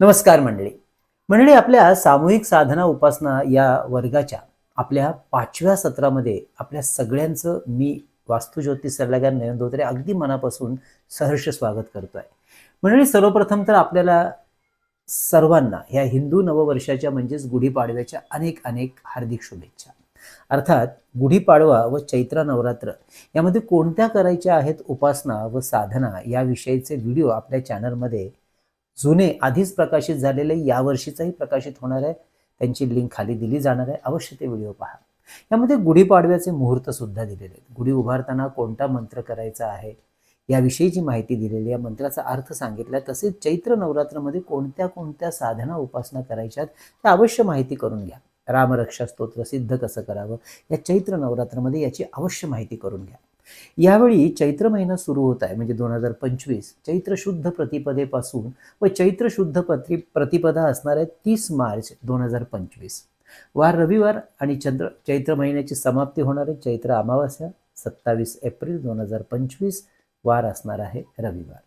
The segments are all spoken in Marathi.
नमस्कार मंडळी. मंडळी आपल्या सामूहिक साधना उपासना या वर्गाच्या आपल्या पाचव्या सत्रामध्ये आपल्या सगळ्यांचं मी वास्तुज्योतिष सल्लागार नयन धोत्रे अगदी मनापासून सहर्ष स्वागत करतोय. मंडळी सर्वप्रथम तर आपल्याला सर्वांना ह्या हिंदू नववर्षाच्या म्हणजेच गुढीपाडव्याच्या अनेक अनेक हार्दिक शुभेच्छा. अर्थात गुढीपाडवा व चैत्र नवरात्र यामध्ये कोणत्या करायच्या आहेत उपासना व साधना याविषयीचे व्हिडिओ आपल्या चॅनलमध्ये जुने आधीच प्रकाशित झालेले यावर्षीचाही प्रकाशित होणार आहे. त्यांची लिंक खाली दिली जाणार आहे. अवश्य ते व्हिडिओ पहा. यामध्ये गुढीपाडव्याचे मुहूर्त सुद्धा दिलेले आहेत. गुढी उभारताना कोणता मंत्र करायचा आहे याविषयीची माहिती दिलेली या मंत्राचा अर्थ सांगितला तसेच चैत्र नवरात्रमध्ये कोणत्या कोणत्या साधना उपासना करायच्यात त्या अवश्य माहिती करून घ्या. रामरक्षा स्तोत्र सिद्ध कसं करावं या चैत्र नवरात्रमध्ये याची अवश्य माहिती करून घ्या. यावेळी चैत्र महिना सुरू होत आहे म्हणजे दोन हजार पंचवीस. चैत्र शुद्ध प्रतिपदेपासून व चैत्र शुद्ध प्रति प्रतिपदा असणार आहे तीस मार्च दोन हजार पंचवीस. वार रविवार आणि चंद्र चैत्र महिन्याची समाप्ती होणार आहे. चैत्र अमावास्या सत्तावीस एप्रिल दोन हजार पंचवीस. वार असणार आहे रविवार.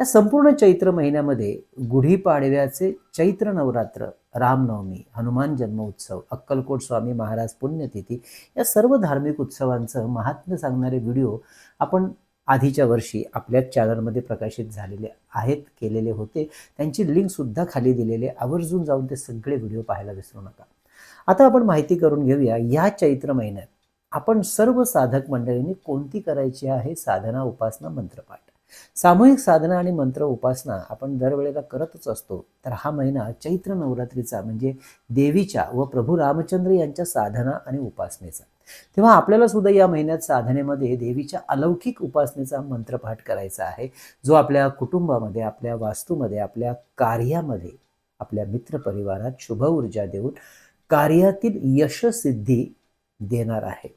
या संपूर्ण चैत्र महिन्यामध्ये गुढीपाडव्याचे चैत्र नवरात्र रामनवमी हनुमान जन्मोत्सव अक्कलकोट स्वामी महाराज पुण्यतिथी या सर्व धार्मिक उत्सवांचं महात्म्य सांगणारे व्हिडिओ आपण आधीच्या वर्षी आपल्या चॅनलमध्ये प्रकाशित झालेले आहेत केलेले होते. त्यांची लिंकसुद्धा खाली दिलेले आवर्जून जाऊन ते सगळे व्हिडिओ पाहायला विसरू नका. आता आपण माहिती करून घेऊया या चैत्र महिन्यात आपण सर्व साधक मंडळींनी कोणती करायची आहे? साधना उपासना मंत्रपाठ. सामूहिक साधना आणि मंत्र उपासना आपण दरवेळेला करतच असतो. तर हा महिना चैत्र नवरात्रीचा म्हणजे देवीच्या व प्रभू रामचंद्र यांच्या साधना आणि उपासनेचा. तेव्हा आपल्याला सुद्धा या महिन्यात साधनेमध्ये देवीच्या अलौकिक उपासनेचा मंत्रपाठ करायचा आहे. जो आपल्या कुटुंबामध्ये आपल्या वास्तूमध्ये आपल्या कार्यामध्ये आपल्या मित्रपरिवारात शुभ ऊर्जा देऊन कार्यातील यशसिद्धी देणार आहे.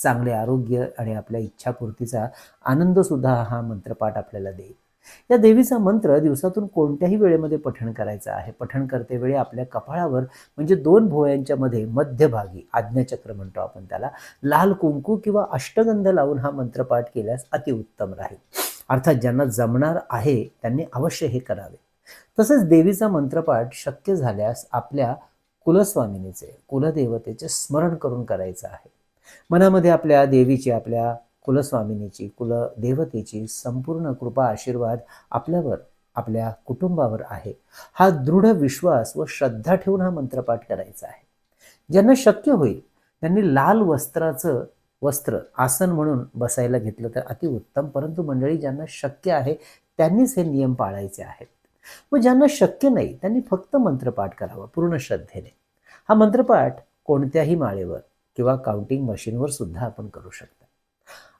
चांगले आरोग्य आणि आपल्या इच्छापूर्तीचा आनंदसुद्धा हा मंत्रपाठ आपल्याला देईल. या देवीचा मंत्र दिवसातून कोणत्याही वेळेमध्ये पठण करायचं आहे? पठण करते वेळी आपल्या कपाळावर म्हणजे दोन भोयांच्या मध्ये मध्यभागी आज्ञाचक्र म्हणतो आपण त्याला लाल कुंकू किंवा अष्टगंध लावून हा मंत्रपाठ केल्यास अतिउत्तम राहील. अर्थात ज्यांना जमणार आहे त्यांनी अवश्य हे करावे. तसेच देवीचा मंत्रपाठ शक्य झाल्यास आपल्या कुलस्वामिनीचे कुलदेवतेचे स्मरण करून करायचं आहे. मनामध्ये आपल्या देवीची आपल्या कुलस्वामिनीची कुलदेवतेची संपूर्ण कृपा आशीर्वाद आपल्यावर आपल्या कुटुंबावर आहे. हा दृढ विश्वास व श्रद्धा ठेवून हा मंत्रपाठ करायचा आहे. ज्यांना शक्य होईल त्यांनी लाल वस्त्राचं वस्त्र आसन म्हणून बसायला घेतलं तर अतिउत्तम परंतु मंडळी ज्यांना शक्य आहे त्यांनीच हे नियम पाळायचे आहेत. व ज्यांना शक्य नाही त्यांनी फक्त मंत्रपाठ करावा पूर्ण श्रद्धेने. हा मंत्रपाठ कोणत्याही माळेवर किंवा काउंटिंग मशीनवर सुद्धा आपण करू शकता.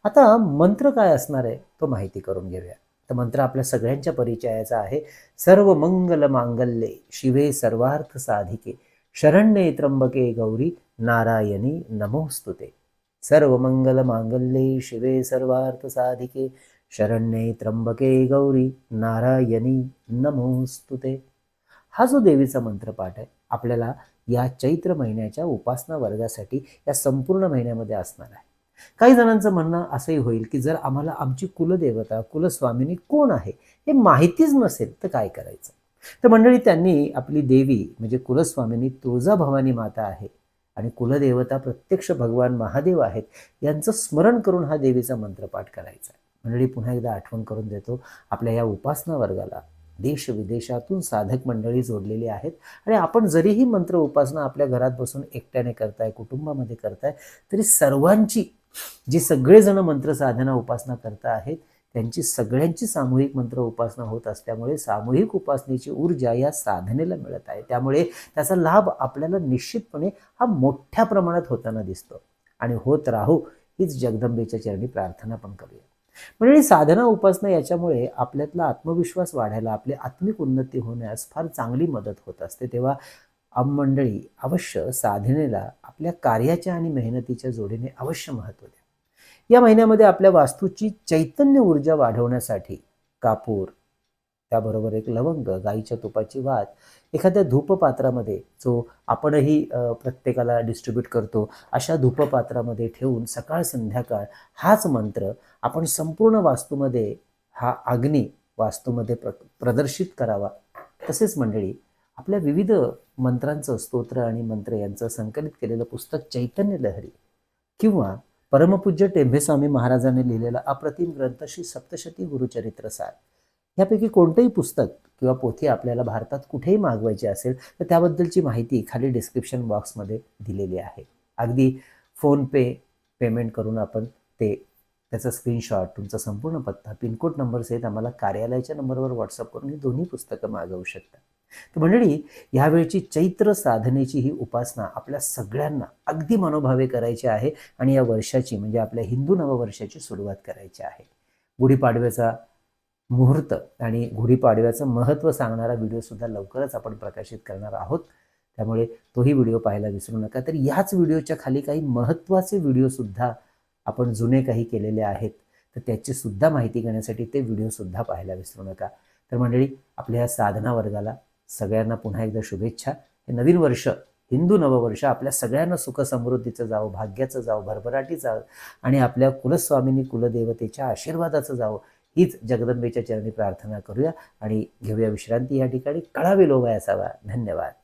आता मंत्र काय असणार आहे तो माहिती करून घेऊया. तर मंत्र आपल्या सगळ्यांच्या परिचयाचा आहे. सर्व मंगल मांगल्ये शिवे सर्वार्थ साधिके शरण्ये त्र्यंबके गौरी नारायणी नमोस्तुते सर्व मंगल मांगल्ये शिवे सर्वार्थ साधिके शरण्ये त्र्यंबके गौरी नारायणी नमोस्तुते हा जो देवीचा मंत्रपाठ आहे आपल्याला या चैत्र महिन्याच्या उपासना वर्गासाठी या संपूर्ण महिन्यामध्ये असणार आहे. काही जणांचं म्हणणं असंही होईल की जर आम्हाला आमची कुलदेवता कुलस्वामिनी कोण आहे हे माहितीच नसेल तर काय करायचं? तर मंडळी त्यांनी आपली देवी म्हणजे कुलस्वामिनी तुळजाभवानी माता आहे आणि कुलदेवता प्रत्यक्ष भगवान महादेव आहेत यांचं स्मरण करून हा देवीचा मंत्रपाठ करायचा आहे. मंडळी पुन्हा एकदा आठवण करून देतो आपल्या या उपासना वर्गाला देश विदेशातून साधक मंडळी जोडलेली आहेत. आणि आपण जरीही मंत्र उपासना आपल्या घरात बसून एकट्याने करताय कुटुंबामध्ये करताय तरी सर्वांची जी सगळेजण मंत्र साधना उपासना करता आहेत त्यांची सगळ्यांची सामूहिक मंत्र उपासना होत असल्यामुळे सामूहिक उपासनेची ऊर्जा या साधनेला मिळत आहे. त्यामुळे त्याचा लाभ आपल्याला निश्चितपणे हा मोठ्या प्रमाणात होताना दिसतो. आणि होत राहू हीच जगदंबेच्या चरणी प्रार्थना पण करूया. म्हणजे साधना उपासना याच्यामुळे आपल्यातला आत्मविश्वास वाढायला आपली आत्मिक उन्नती होण्यास फार चांगली मदत होत असते. तेव्हा आम मंडळी अवश्य साधनेला आपल्या कार्याच्या आणि मेहनतीच्या जोडीने अवश्य महत्त्व द्या. या महिन्यामध्ये आपल्या वास्तूची चैतन्य ऊर्जा वाढवण्यासाठी कापूर त्याबरोबर एक लवंग गाईच्या तुपाची वात एखाद्या धूपपात्रामध्ये जो आपणही प्रत्येकाला डिस्ट्रीब्यूट करतो अशा धूपपात्रामध्ये ठेवून सकाळ संध्याकाळ हाच मंत्र आपण संपूर्ण वास्तूमध्ये हा अग्नी वास्तूमध्ये प्र प्रदर्शित करावा. तसेच मंडळी आपल्या विविध मंत्रांचं स्तोत्र आणि मंत्र यांचं संकलित केलेलं पुस्तक चैतन्य लहरी किंवा परमपूज्य टेंभेस्वामी महाराजांनी लिहिलेला अप्रतिम ग्रंथ श्री सप्तशती गुरुचरित्र सार. यापैकी कोणतंही पुस्तक किंवा पोथी आपल्याला भारतात कुठेही मागवायची असेल तर त्याबद्दलची माहिती खाली डिस्क्रिप्शन बॉक्समध्ये दिलेली आहे. अगदी फोनपे पेमेंट करून आपण ते त्याचा स्क्रीनशॉट तुमचा संपूर्ण पत्ता पिनकोड नंबर सहित आम्हाला कार्यालयाच्या नंबरवर व्हॉट्सअप करून ही दोन्ही पुस्तकं मागवू शकता. तर मंडळी यावेळची चैत्र साधनेची ही उपासना आपल्या सगळ्यांना अगदी मनोभावे करायची आहे आणि या वर्षाची म्हणजे आपल्या हिंदू नववर्षाची सुरुवात करायची आहे. गुढीपाडव्याचा मुहूर्त आणि गुढीपाडव्याचं महत्त्व सांगणारा व्हिडिओसुद्धा लवकरच आपण प्रकाशित करणार आहोत. त्यामुळे तोही व्हिडिओ पाहायला विसरू नका. तर याच व्हिडिओच्या खाली काही महत्त्वाचे व्हिडिओसुद्धा आपण जुने काही केलेले आहेत. तर त्याची सुद्धा माहिती घेण्यासाठी ते व्हिडिओसुद्धा पाहायला विसरू नका. तर मंडळी आपल्या या साधना वर्गाला सगळ्यांना पुन्हा एकदा शुभेच्छा. हे नवीन वर्ष हिंदू नववर्ष आपल्या सगळ्यांना सुखसमृद्धीचं जावं भाग्याचं जावं भरभराटीचं जावं आणि आपल्या कुलस्वामिनी कुलदेवतेच्या आशीर्वादाचं जावं. हीच जगदंबेच्या चरणी प्रार्थना करूया आणि घेऊया विश्रांती या ठिकाणी. कळावे लोभाय असावा धन्यवाद.